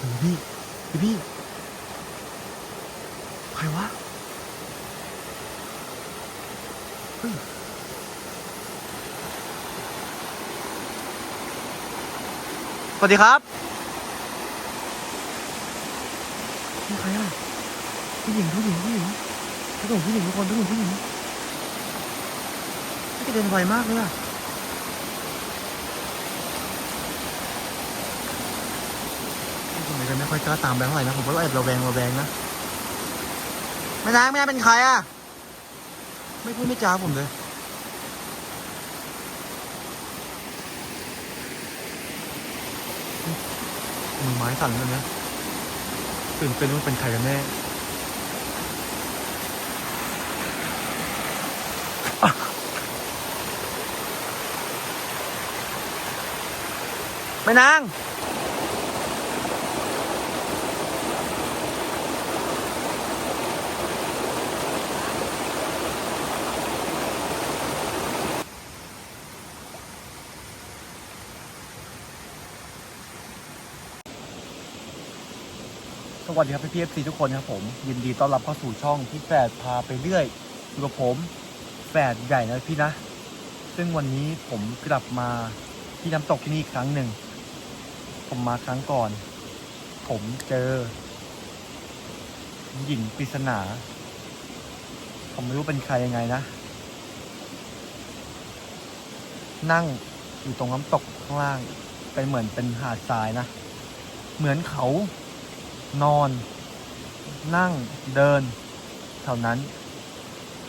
โอ้พี่พี่พี่ใครวะเฮ้ยสวัสดีครับนี่ใครอะผู้หญิงผู้หญิงผู้หญิงผู้หญิงผู้หญิงทุกคนผู้หญิงผู้หญิงนี่กระเด็นไวมากเลยอะ ผมเลยไม่ค่อยกล้าตามไปเท่าไหร่นะ ผมก็แอบระแวงระแวงนะแม่นางแม่เป็นใครอะ ไม่พูดไม่จาผมเลยมือไม้สั่นเลยนะตื่นเต้นว่าเป็นใครกันแน่แม่นาง วัสดีครับพี่พีเอฟซีทุกคนครับผม ยินดีต้อนรับเข้าสู่ช่องพี่แฝดพาไปเรื่อยอยู่กับผมแฝดใหญ่นะพี่นะ ซึ่งวันนี้ผมกลับมาที่น้ำตกที่นี่อีกครั้งหนึ่ง ผมมาครั้งก่อน ผมเจอ หญิงปริศนา ผมไม่รู้เป็นใครยังไงนะ นั่งอยู่ตรงน้ำตกข้างล่างเป็นเหมือนเป็นหาดทรายนะ เหมือนเขา นอน นั่งเดินแถวนั้น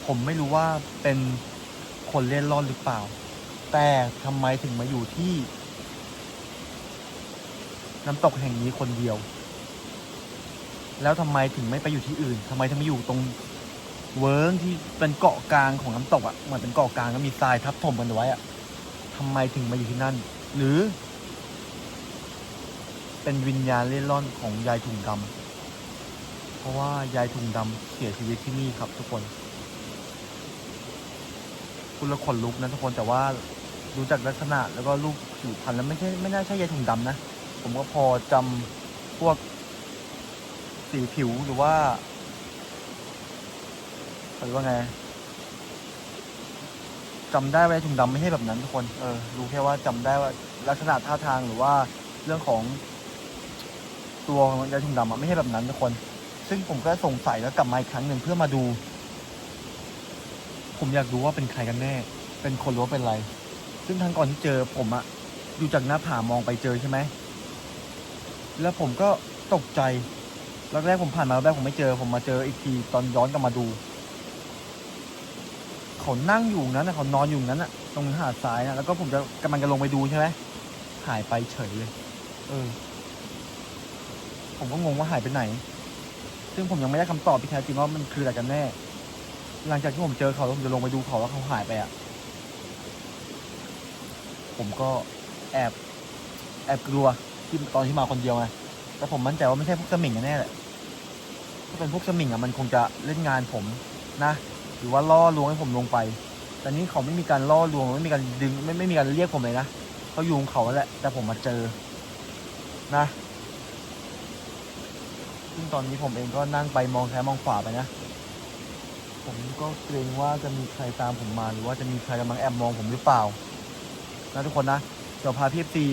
ผมไม่รู้ว่าเป็นคนเล่นร่อนหรือเปล่า แต่ทำไมถึงมาอยู่ที่ น้ำตกแห่งนี้คนเดียว แล้วทำไมถึงไม่ไปอยู่ที่อื่นทำไมถึงมาอยู่ตรงเวิร์งที่เป็นเกาะกลางของน้ำตกอะ่ะเหมือนเป็นเกาะกลางแล้วมีทรายทับถมกันไว้อะ่ะทำไมถึงมาอยู่ที่นั่น หรือ เป็นวิญญาณเล่ร่อนของยายถุงดำเพราะว่ายายถุงดำเสียชีวิตที่นี่ครับทุกคนคุณละขนลุกนะทุกคนแต่ว่าดูจากลักษณะแล้วก็รูปผิวพรรณแล้วไม่ใช่ไม่น่าใช่ยายถุงดำนะ ผมก็พอจำพวกสีผิวหรือว่าหรือว่าไงจำได้ว่ายายถุงดำไม่ใช่แบบนั้นทุกคนเออรู้แค่ว่าจำได้ว่าลักษณะท่าทางหรือว่าเรื่องของ ตัวของยายถุงดำอะไม่ใช่แบบนั้นทุกคน ซึ่งผมก็สงสัยแล้วกลับมาอีกครั้งหนึ่งเพื่อมาดู ผมอยากดูว่าเป็นใครกันแน่ เป็นคนหรือว่าเป็นอะไร ซึ่งทางก่อนที่เจอผมอะดูจากหน้าผามองไปเจอใช่ไหม แล้วผมก็ตกใจแรกๆผมผ่านมาแรกผมไม่เจอ ผมมาเจออีกทีตอนย้อนกลับมาดูเขานั่งอยู่นั้นนะเขานอนอยู่นั้นอะตรงหาดทรายนะแล้วก็ผมจะกำลังจะลงไปดูใช่ไหมหายไปเฉยเลย เออ ผมก็งงว่าหายไปไหน ซึ่งผมยังไม่ได้คำตอบที่แท้จริงว่ามันคืออะไรกันแน่ หลังจากที่ผมเจอเขาแล้วผมจะลงไปดูเขาว่าเขาหายไปอะ ผมก็แอบแอบกลัวที่ตอนที่มาคนเดียวไง แต่ผมมั่นใจว่าไม่ใช่พวกสมิงกันแน่แหละ ถ้าเป็นพวกสมิงอะมันคงจะเล่นงานผมนะ หรือว่าล่อลวงให้ผมลงไป แต่นี้เขาไม่มีการล่อลวงไม่มีการดึงไม่ไม่มีการเรียกผมเลยนะเขาอยู่ของเขาแหละ แต่ผมมาเจอนะ ซึ่งตอนนี้ผมเองก็นั่งไปมองซ้ายมองขวาไปนะ ผมก็เกรงว่าจะมีใครตามผมมาหรือว่าจะมีใครกำลังแอบมองผมหรือเปล่า นะทุกคนนะ เดี๋ยวพาพี่ซี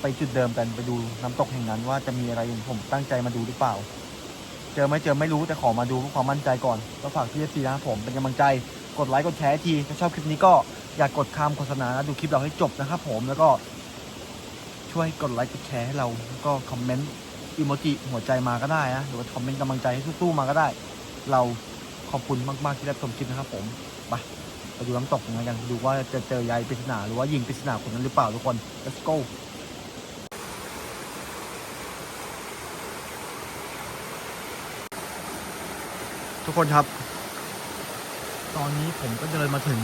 ไปจุดเดิมกันไปดูน้ำตกแห่งนั้นว่าจะมีอะไรผมตั้งใจมาดูหรือเปล่า เจอไหมเจอไม่รู้แต่ขอมาดูเพื่อความมั่นใจก่อนก็ฝากพี่ซีนะครับผมเป็นกำลังใจกดไลค์กดแชร์ทีถ้าชอบคลิปนี้ก็อย่ากกดข้ามโฆษณานะดูคลิปเราให้จบนะครับผมแล้วก็ช่วยกดไลค์กดแชร์ให้เราแล้วก็คอมเมนต์ อีโมจิหัวใจมาก็ได้นะหรือว่าคอมเมนต์กำลังใจให้สู้ๆมาก็ได้ เราขอบคุณมากๆที่ได้ชมคลิปนะครับผมไปไปดูน้ำตกกันกันดูว่าจะเจอยายปริศนาหรือว่ายิงปริศนาคนนั้นหรือเปล่าทุกคน let's go ทุกคนครับ ตอนนี้ผมก็เดินมาถึง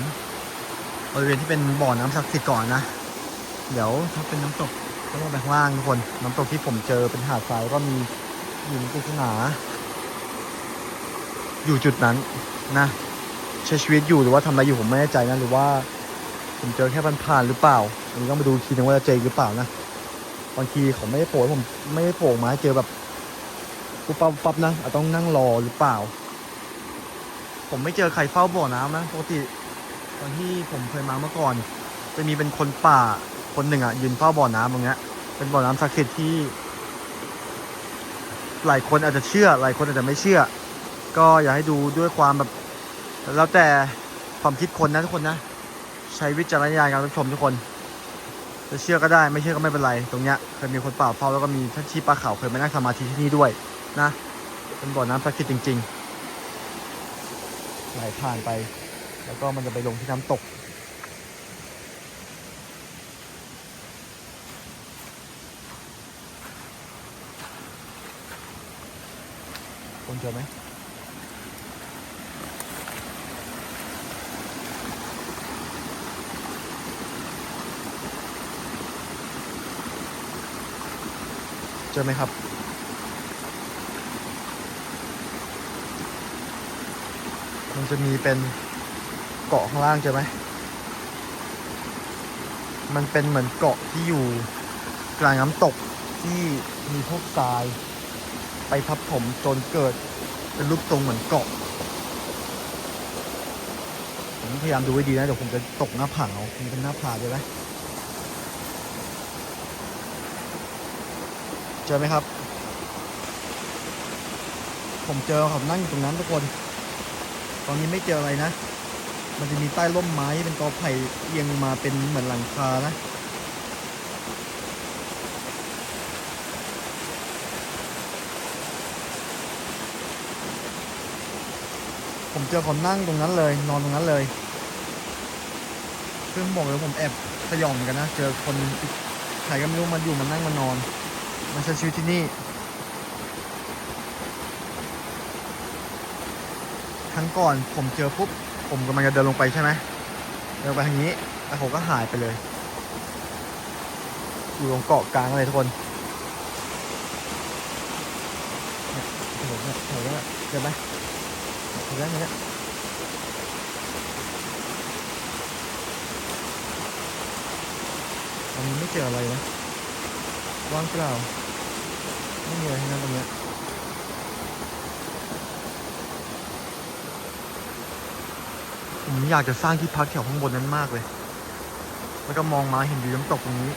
บริเวณที่เป็นบ่อน้ำศักดิ์สิทธิ์ก่อนนะ เดี๋ยวถ้าเป็นน้ำตก ก็ลงไปข้างล่างทุกคน น้ำตกที่ผมเจอเป็นหาดทรายก็มีหญิงปริศนาอยู่จุดนั้นนะใช้ชีวิตอยู่หรือว่าทำอะไรอยู่ผมไม่แน่ใจนะหรือว่า ผมเจอแค่ผ่านๆหรือเปล่าอันนี้ต้องไปดูทีนึงว่าจะเจอหรือเปล่านะบางทีเขาไม่ได้โผล่ผมไม่ได้โผล่มาเจอแบบปุ๊บปั๊บปุ๊บปั๊บนะอาจต้องนั่งรอหรือเปล่า ผมไม่เจอใครเฝ้าบ่อน้ำนะปกติตอนที่ผมเคยมาเมื่อก่อน จะมีเป็นคนป่า คนหนึ่งอะยืนเฝ้าบ่อน้ำตรงเนี้ย เป็นบ่อน้ำศักดิ์สิทธิ์ที่ หลายคนอาจจะเชื่อ หลายคนอาจจะไม่เชื่อ ก็อยากให้ดูด้วยความแบบ แล้วแต่ความคิดคนนะทุกคนนะ ใช้วิจารณญาณการรับชมทุกคน จะเชื่อก็ได้ไม่เชื่อก็ไม่เป็นไร ตรงเนี้ยเคยมีคนเป่าเฝ้าแล้วก็มีท่านชีปลาขาวเคยมานั่งสมาธิที่นี่ด้วยนะ เป็นบ่อน้ำศักดิ์สิทธิ์จริง ๆ ไหลผ่านไป แล้วก็มันจะไปลงที่น้ำตก เจอไหมเจอไหมครับมันจะมีเป็นเกาะข้างล่างเจอไหม มันเป็นเหมือนเกาะที่อยู่กลางน้ำตกที่มีพวกทราย ไปทับถมจนเกิด เป็นรูปทรงเหมือนเกาะผมพยายามดูให้ดีนะเดี๋ยวผมจะตกหน้าผาเอามันเป็นหน้าผาเดี๋ยวนะเจอไหมครับ ผมเจอเขานั่งอยู่ตรงนั้นทุกคน ตอนนี้ไม่เจออะไรนะ มันจะมีใต้ร่มไม้เป็นกอไผ่เอียงมาเป็นเหมือนหลังคานะ ผมเจอคนนั่งตรงนั้นเลย นอนตรงนั้นเลยซึ่งบอกเลยผมแอบสยองเหมือนกันนะ เจอคนใครก็ไม่รู้มันอยู่มันนั่งมันนอน มันใช้ชีวิตที่นี่ ครั้งก่อนผมเจอปุ๊บ ผมกำลังจะเดินลงไปใช่ไหมเดินไปทางนี้ แล้วผมก็หายไปเลย อยู่ตรงเกาะกลางเลยทุกคนเนี่ยเห็นไหม เห็นไหมเจอไหมเห็นไหมเห็นไหมอันนี้ไม่เจออะไรนะว่างเปล่าไม่มีอะไรทั้งนั้นตรงเนี้ยผมอยากจะสร้างที่พักแถวข้างบนนั้นมากเลย แล้วก็มองมาเห็นวิวน้ำตกตรงนี้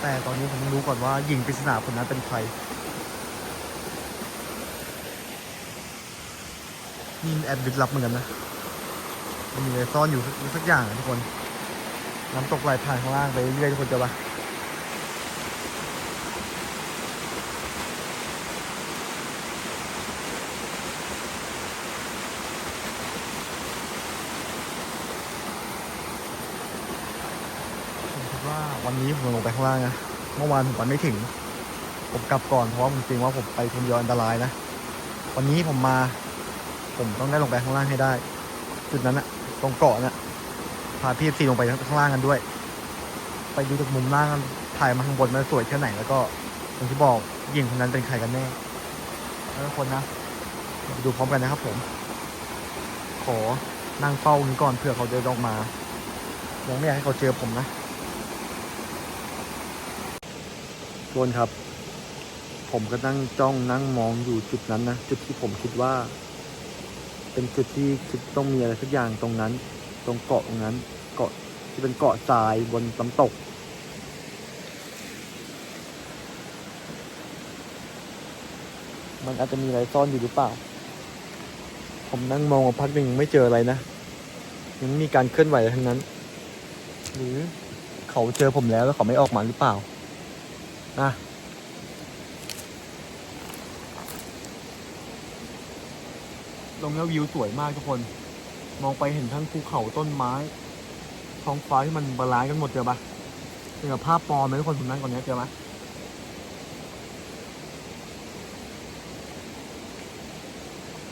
แต่ตอนนี้ผมต้องรู้ก่อนว่าหญิงปริศนาคนนั้นเป็นใคร นี่แอบลึกลับเหมือนกันนะมันมีอะไรซ่อนอยู่สักอย่างอะทุกคน น้ำตกไหลผ่านข้างล่างไปเรื่อยๆทุกคนจอปะผมคิดว่าวันนี้ผมลงไปข้างล่างนะ เมื่อวานผมไปไม่ถึง ผมกลับก่อนเพราะว่าผมเกรงว่าผมไปคนเดียวอันตรายนะ วันนี้ผมมา ผมต้องได้ลงไปข้างล่างให้ได้ จุดนั้นอะตรงเกาะน่ะพาพี่ซีลงไปข้างล่างกันด้วย ไปดูจากมุมล่างกันถ่ายมาข้างบนมันสวยแค่ไหนแล้วก็อย่างที่บอกหญิงคนนั้นเป็นใครกันแน่แล้วทุกคนนะดูพร้อมกันนะครับผม ขอนั่งเฝ้านี้ก่อนเผื่อเขาเดินออกมายังไม่อยากให้เขาเจอผมนะทุกคนครับ ผมก็นั่งจ้องนั่งมองอยู่จุดนั้นนะ จุดที่ผมคิดว่า เป็นจุดที่คิดต้องมีอะไรสักอย่างตรงนั้น ตรงเกาะตรงนั้น เกาะที่เป็นเกาะทรายบนน้ำตก มันอาจจะมีอะไรซ่อนอยู่หรือเปล่า ผมนั่งมองมาพักหนึ่งยังไม่เจออะไรนะ ยังม่มีการเคลื่อนไหวอะไรทั้งนั้น หรือเขาเจอผมแล้วแล้วเขาไม่ออกมาหรือเปล่านะ รงนี้วิวสวยมากทุกคน มองไปเห็นทั้งภูเขาต้นไม้ ท้องฟ้าที่มันบาลานซ์กันหมดเจอปะเป็นกับภาพปลอมเลยทุกคนผมนั่งก่อนนี้เจอไหม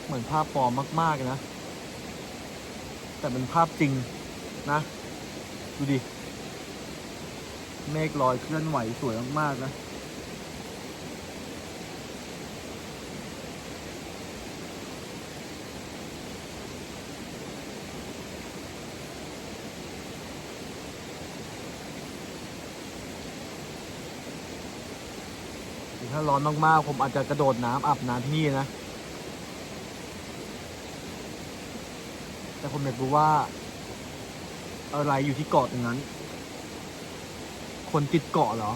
เหมือนภาพปลอมมากๆนะ แต่เป็นภาพจริงนะ ดูดิ เมฆลอยเคลื่อนไหวสวยมากๆนะ ถ้าร้อนมากๆ ผมอาจจะกระโดดน้ำอาบน้ำที่นี่นะ แต่ผมอยากรู้ว่า อะไรอยู่ที่เกาะตรงนั้น คนติดเกาะเหรอ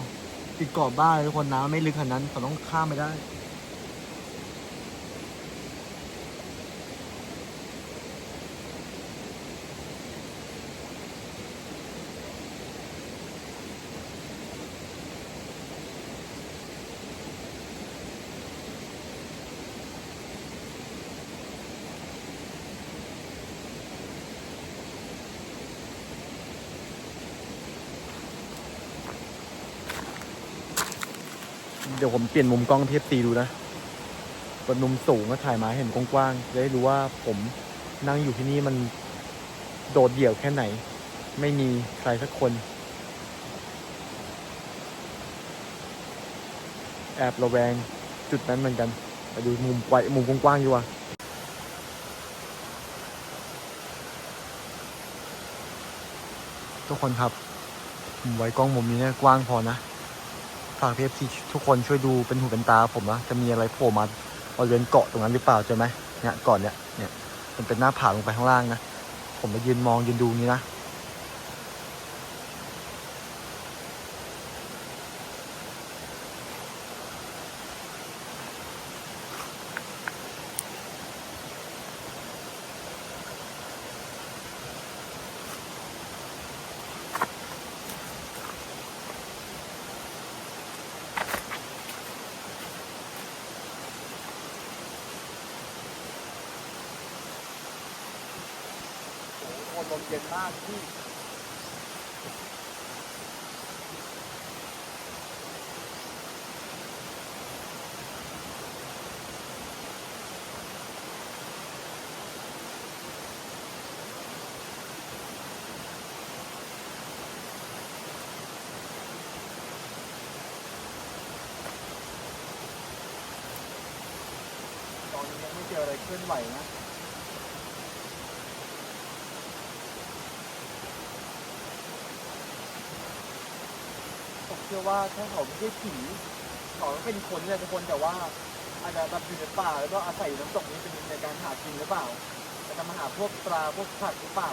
ติดเกาะบ้านทุกคนน้ำไม่ลึกขนาดนั้นเขาต้องข้ามไปได้ เดี๋ยวผมเปลี่ยนมุมกล้องเทียบตีดูนะเปิดมุมสูงก็ถ่ายมาเห็นกว้างๆจะได้รู้ว่าผมนั่งอยู่ที่นี่มันโดดเดี่ยวแค่ไหน ไม่มีใครสักคน แอบระแวงจุดนั้นเหมือนกันไปดูมุมไกวมุมกว้างๆดีกว่าทุกคนครับ ผมไว้กล้องมุมนี้เนี่ยกว้างพอนะ ฝากพีเอฟซีทุกคนช่วยดูเป็นหูเป็นตาผมนะจะมีอะไรโผล่มาบริเวณเกาะตรงนั้นหรือเปล่าใช่ไหมเนี่ยเก่อนเนี่ยเนี่ยมันเป็นหน้าผาลงไปข้างล่างนะผมไปยืนมองยืนดูนี่นะ ลมเย็นมากพี่ตอนนี้ยังไม่เจออะไรเคลื่อนไหวนะ ผมเชื่อว่าถ้าเขาไม่ใช่ผีเขาเป็นคนเนี่ยทุกคนแต่ว่าอาจจะแบบอยู่ในป่าแล้วก็อาศัยน้ำตกนี้เป็นในการหากินหรือเปล่าจะมาหาพวกปลาพวกผักหรือเปล่า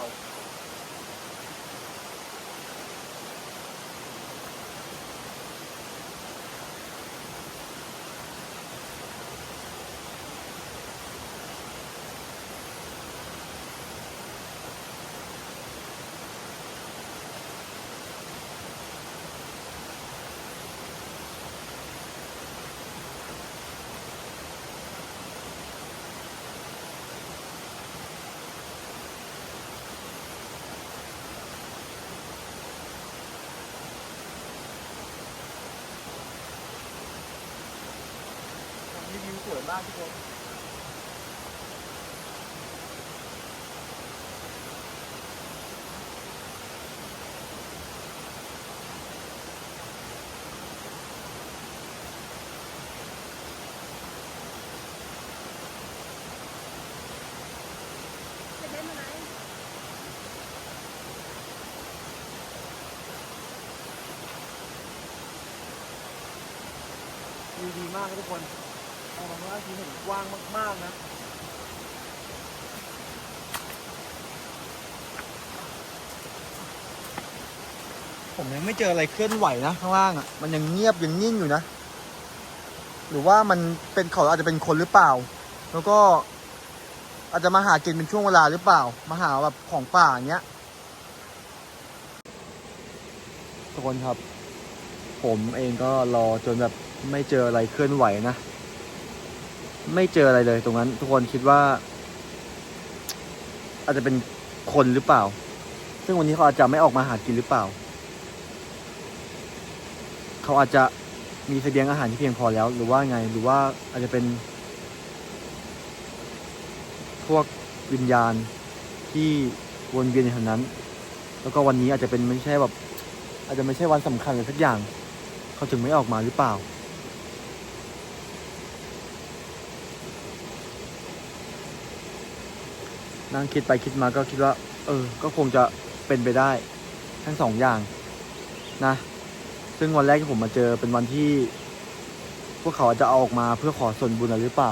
วิวสวยมากทุกคนจะได้มาไหนวิวดีมากครับทุกคนมองมา ทีเห็นกว้างมาก ๆ นะผมยังไม่เจออะไรเคลื่อนไหวนะข้างล่างอะมันยังเงียบยังนิ่งอยู่นะ หรือว่ามันเป็นเขาอาจจะเป็นคนหรือเปล่า แล้วก็อาจจะมาหากินเป็นช่วงเวลาหรือเปล่า มาหาแบบของป่าอย่างเงี้ยทุกคนครับ ผมเองก็รอจนแบบไม่เจออะไรเคลื่อนไหวนะ ไม่เจออะไรเลย ตรงนั้น ทุกคนคิดว่า อาจจะเป็นคนหรือเปล่า ซึ่งวันนี้เขาอาจจะไม่ออกมาหากินหรือเปล่า เขาอาจจะมีเสบียงอาหารที่เพียงพอแล้ว หรือว่าไง หรือว่าอาจจะเป็น พวกวิญญาณที่วนเวียนอยู่แถวนั้น แล้วก็วันนี้อาจจะเป็นไม่ใช่แบบ อาจจะไม่ใช่วันสำคัญเลยสักอย่าง เขาถึงไม่ออกมาหรือเปล่า นั่งคิดไปคิดมาก็คิดว่า เออ ก็คงจะเป็นไปได้ ทั้งสองอย่างนะ ซึ่งวันแรกที่ผมมาเจอเป็นวันที่ พวกเขาจะเอาออกมาเพื่อขอส่วนบุญหรือเปล่า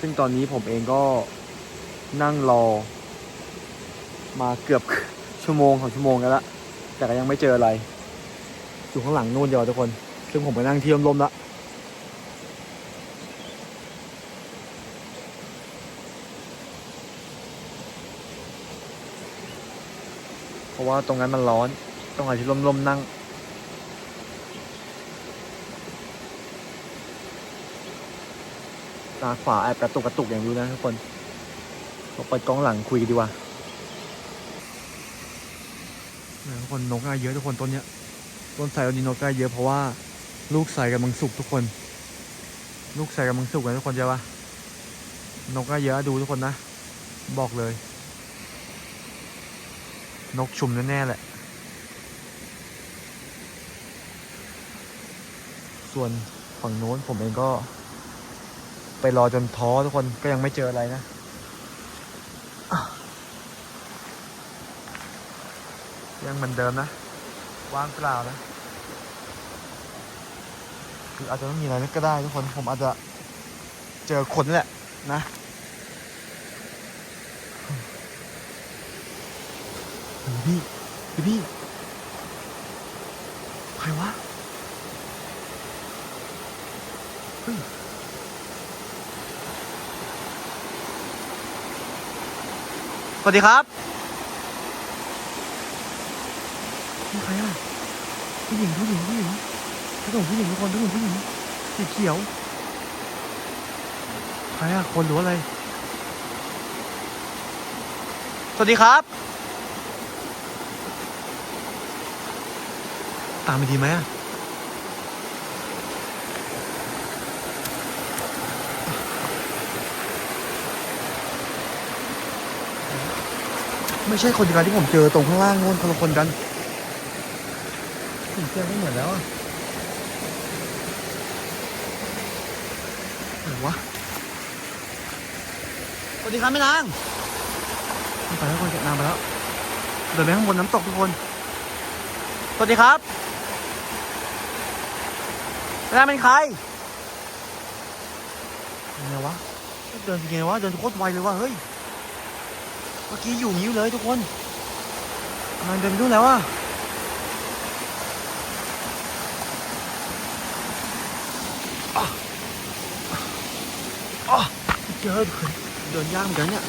ซึ่งตอนนี้ผมเองก็นั่งรอ มาเกือบชั่วโมงสองชั่วโมงแล้วละแต่ก็ยังไม่เจออะไร อยู่ข้างหลังนู่นเดียวทุกคน ซึ่งผมไปนั่งที่ลมๆละ ราะว่าตรงนั้นมันร้อน ต้องหาที่ลมๆนั่ง ตาขวาแอบกระตุกกระตุกอย่างรู้นะทุกคนเราเปิดกล้องหลังคุยกันดีกว่าทุกคนนกง่เยอะทุกคนต้นเนี้ย ต้นไทรต้นนี้นกง่เยอะเพราะว่าลูกใส่กำลังสุกทุกคน ลูกใส่กำลังสุกนะทุกคนใช่ปะนกง่เยอะดูทุกคนนะ บอกเลย นกชุมแน่ๆแหละ ส่วนฝั่งโน้นผมเองก็ ไปรอจนท้อทุกคนก็ยังไม่เจออะไรนะ ยังเหมือนเดิมนะ ว่างเปล่านะ คืออาจจะไม่มีอะไรก็ได้ทุกคนผมอาจจะเจอคนนี่แหละนะ โอ้ พี่พี่พี่ใครวะเฮ้ยสวัสดีครับนี่ใครอะผู้หญิงผู้หญิงผู้หญิงผู้หญิงผู้หญิงทุกคนผู้หญิงผู้หญิงสีเขียวใครอะคนหรืออะไร สวัสดีครับามไปดีไหมอะไม่ใช่คนเดียวกันที่ผมเจอตรงข้างล่างโน้นคนละคนกันผมเจอไม่เหมือนแล้วอะไหนวะสวัสดีครับแม่นางไปแล้วคนเก็บนางไปแล้วเดินไปข้างบนน้ำตกทุกคน สวัสดีครับ แม่นางเป็นใครยังไงวะ เดินยังไงวะ เดินโคตรไวเลยวะเฮ้ย เมื่อกี้อยู่อย่งนี้อยู่เลยทุกคนกำลังเดินไปดูแล้วอะอะอะเจอเดินยากเหมือนกันเนี่ย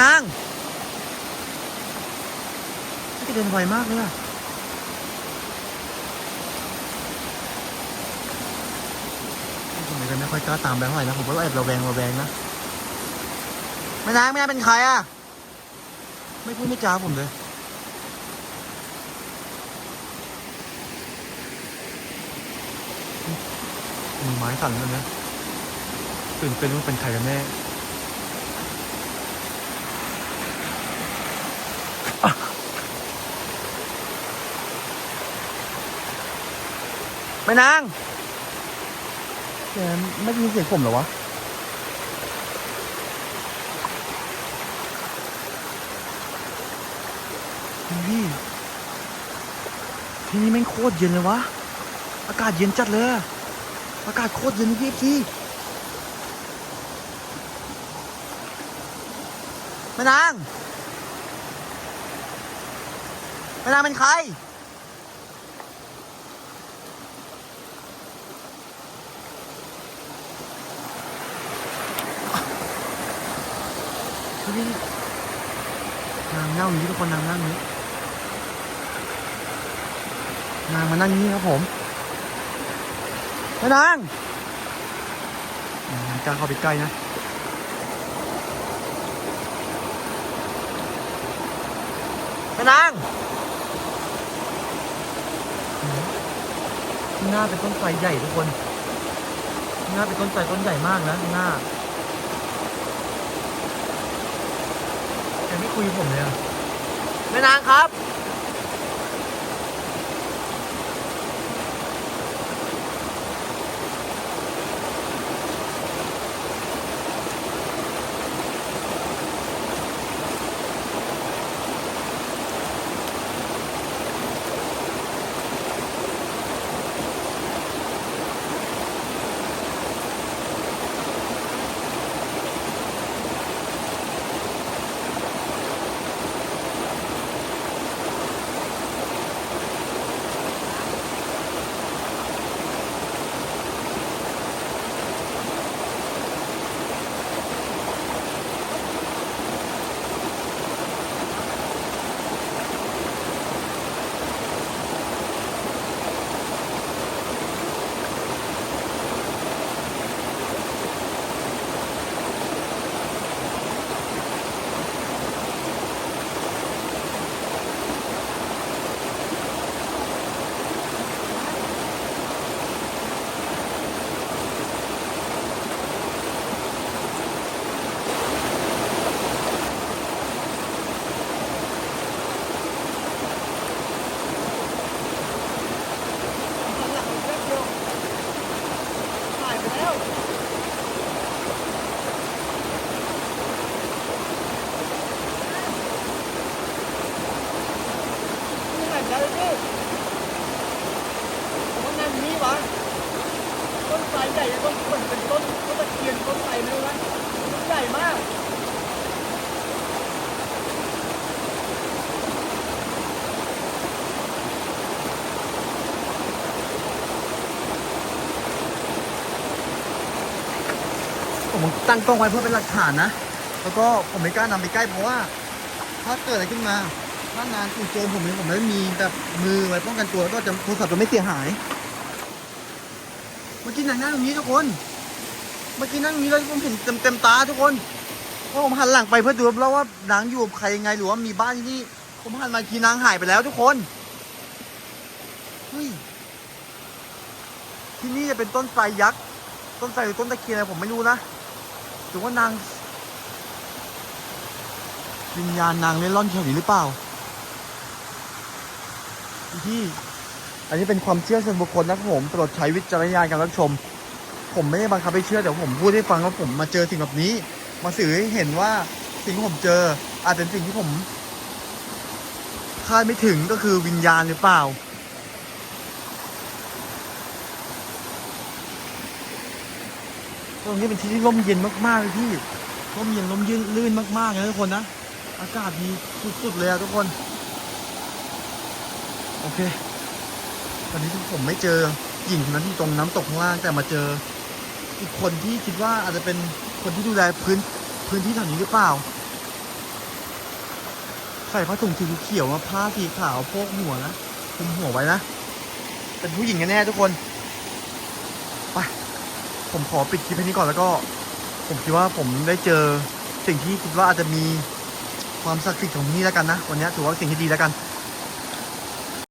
นางนี่เดินไวมากเลยอะ ผมก็ไม่ค่อยกล้าตามไปเท่าไหร่นะผมก็แอบระแวงระแวงนะแม่นางแม่เป็นใครอะ ไม่พูดไม่จาผมเลยมือไม้สั่นเลยนะตื่นเป็นว่าเป็นใครกันแน่แม่นาง แกไม่ได้ยินเสียงผมเหรอวะพี่ที่นี่แม่งโคตรเย็นเลยวะ อากาศเย็นจัดเลยอะอากาศโคตรเย็นพี่พี่แม่นางแม่นางเป็นใคร ดูดินางนั่งอย่างนี้ทุกคนนางนั่งอย่างนี้นางมานั่งงนี้ครับผมแม่นางกล้าเข้าไปใกล้นะแม่นางหน้าเป็นต้นไทรใหญ่ทุกคนหน้าเป็นต้นไทรต้นใหญ่มากนะหน้า แกไม่คุยกับผมเลยอะแม่นางครับ งกล้องไว้เพื่อเป็นหลักฐานนะ แล้วก็ผมไม่กล้านำไปใกล้เพราะว่า ถ้าเกิดอะไรขึ้นมาถ้านานถูกโจมผมเองผมไม่มีแบบมือไว้ป้องกันตัวแล้วก็จะโทรศัพท์จะไม่เสียหาย เมื่อกี้นางนั่งตรงนี้ทุกคน เมื่อกี้นั่งตรงนี้เลยผมเห็นเต็มเต็มๆตาทุกคนเพราะผมหันหลังไปเพื่อดูแล้วว่านางอยู่กับใครยังไงหรือว่ามีบ้านที่นี่ผมหันมาทีนางหายไปแล้วทุกคนเฮ้ยที่นี่จะเป็นต้นไทรยักษ์ ต้นไทรหรือต้นตะเคียนอะไรผมไม่รู้นะ หรือว่านางวิญญาณนางเล่นร่อนแถวนี้หรือเปล่าพี่อันนี้เป็นความเชื่อส่วนบุคคลนะครับผมโปรดใช้วิจารณญาณการรับชม ผมไม่ได้บังคับให้เชื่อแต่ผมพูดให้ฟังว่าผมมาเจอสิ่งแบบนี้ มาสื่อให้เห็นว่าสิ่งที่ผมเจออาจเป็นสิ่งที่ผมคาดไม่ถึงก็คือวิญญาณหรือเปล่า ตรงนี้เป็นที่ที่ร่มเย็นมากๆเลยพี่ ร่มเย็นร่มยืนลื่นมากๆเลยนะทุกคนนะ อากาศดีสุดๆเลยอะทุกคน โอเค ตอนนี้ผมไม่เจอหญิงคนนั้นที่ตรงน้ำตกข้างล่างแต่มาเจอ อีกคนที่คิดว่าอาจจะเป็นคนที่ดูแลพื้นพื้นที่แถวนี้หรือเปล่า ใส่ผ้าถุงสีเขียวมาผ้าสีขาวโพกหัวนะคุมหัวไว้นะ เป็นผู้หญิงแน่ๆทุกคน ผมขอปิดคลิปนี้ก่อนแล้วก็ ผมคิดว่าผมได้เจอสิ่งที่คิดว่าอาจจะมีความศักดิ์สิทธิ์ของที่นี่แล้วกันนะ วันนี้ถือว่าสิ่งที่ดีแล้วกัน